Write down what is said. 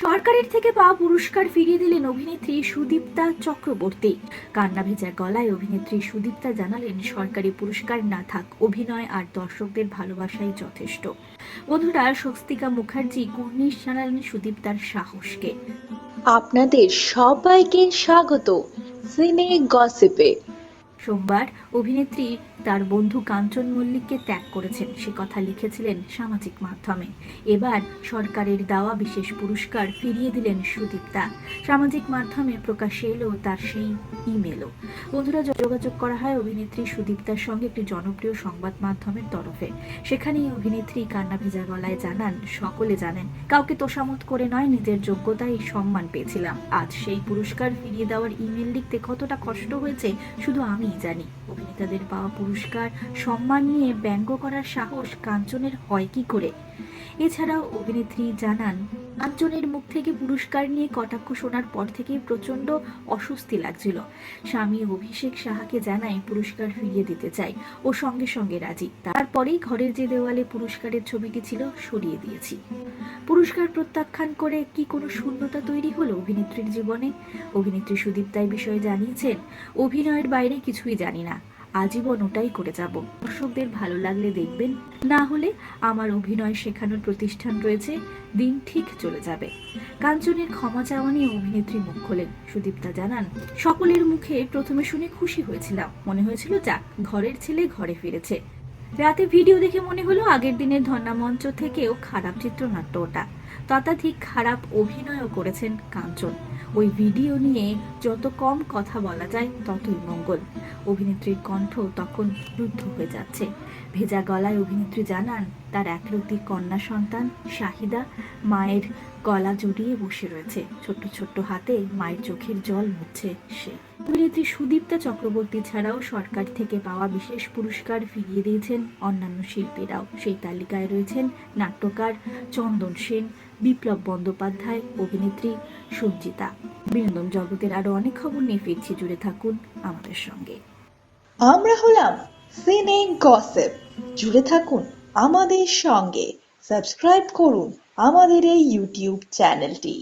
সরকারের থেকে পাওয়া পুরস্কার ফিরিয়ে দিলেন অভিনেত্রী সুদীপ্তা চক্রবর্তী। কান্না ভেজা গলায় অভিনেত্রী সুদীপ্তা জানালেন, সরকারি পুরস্কার না থাক, অভিনয় আর দর্শকদের ভালোবাসাই যথেষ্ট। বন্ধুরা, স্বস্তিকা মুখার্জি, কুর্নিশ জানালেন সুদীপ্তার সাহসকে। আপনাদের সবাইকে স্বাগত। সিনে গসিপে। সোমবার অভিনেত্রী তার বন্ধু কাঞ্চন মল্লিককে ত্যাগ করেছেন। সে কথা লিখেছিলেন সামাজিক মাধ্যমে। এবার সরকারের দেওয়া বিশেষ পুরস্কার ফিরিয়ে দিলেন সুদীপ্তা। সামাজিক মাধ্যমে প্রকাশ্যে এলো তার সেই ইমেলও। বন্ধুরা যোগাযোগ করা হয় অভিনেত্রী সুদীপ্তার সঙ্গে একটি জনপ্রিয় সংবাদ মাধ্যমের তরফে। সেখানেই অভিনেত্রী কান্না ভেজা গলায় জানান, সকলে জানেন, কাউকে তোষামত করে নয়, নিজের যোগ্যতায় সম্মান পেয়েছিলাম। আজ সেই পুরস্কার ফিরিয়ে দেওয়ার ইমেল লিখতে কতটা কষ্ট হয়েছে, শুধু আমিই জানি। অভিনেতাদের পাওয়া পুরস্কার সম্মান নিয়ে ব্যঙ্গ করার সাহস কাঞ্চনের হয় কি করে? এছাড়াও অভিনেত্রী জানান কাঞ্চনের মুখ থেকে পুরস্কার নিয়ে কটাক্ষ শোনার পর থেকে প্রচণ্ড অস্বস্তি লাগছিল। স্বামী অভিষেক সাহাকে জানায়, পুরস্কার ফিরিয়ে দিতে চাই ও সঙ্গে সঙ্গে রাজি। তারপরেই ঘরের যে দেওয়ালে পুরস্কারের ছবিটি ছিল, সরিয়ে দিয়েছি। পুরস্কার প্রত্যাখ্যান করে কি কোনো শূন্যতা তৈরি হলো অভিনেত্রীর জীবনে? অভিনেত্রী সুদীপ্তা এই বিষয়ে জানিয়েছেন, অভিনয়ের বাইরে কিছুই জানি না। আজীবন ওটাই করে যাব। দর্শকদের ভালো লাগলে দেখবেন, না হলে আমার অভিনয় শেখানোর প্রতিষ্ঠান রয়েছে, দিন ঠিক চলে যাবে। কাঞ্চনের ক্ষমা চাওয়া নিয়ে অভিনেত্রী মুখ খোলেন। সুদীপ্তা জানান, সকলের মুখে প্রথমে শুনে খুশি হয়েছিলাম। মনে হয়েছিল, যাক, ঘরের ছেলে ঘরে ফিরেছে। রাতে ভিডিও দেখে মনে হলো আগের দিনের ধর্ণা মঞ্চ থেকেও খারাপ চিত্রনাট্য ওটা। ততাধিক খারাপ অভিনয়ও করেছেন কাঞ্চন। ওই ভিডিও নিয়ে যত কম কথা বলা যায়, ততই মঙ্গল। অভিনেত্রীর কণ্ঠ তখন রুদ্ধ হয়ে যাচ্ছে। ভেজা গলায় অভিনেত্রী জানান, তার একরতি কন্যা সন্তান শাহিদা মায়ের গলা জড়িয়ে বসে রয়েছে। ছোট্ট ছোট্ট হাতে মায়ের চোখের জল মুছছে সে। অভিনেত্রী সুদীপ্তা চক্রবর্তী ছাড়াও সরকার থেকে পাওয়া বিশেষ পুরস্কার ফিরিয়ে দিয়েছেন অন্যান্য শিল্পীরাও। সেই তালিকায় রয়েছেন নাট্যকার চন্দন সেন, বিপ্লব বন্দ্যোপাধ্যায়, অভিনেত্রী সঞ্জিতা বিনোদন জগতের আরও অনেক খবর নিয়ে ফিরছি, জুড়ে থাকুন আমাদের সঙ্গে। আমরা হলাম সিনে গসিপ জুড়ে থাকুন আমাদের সঙ্গে। সাবস্ক্রাইব করুন আমাদের এই ইউটিউব চ্যানেলটি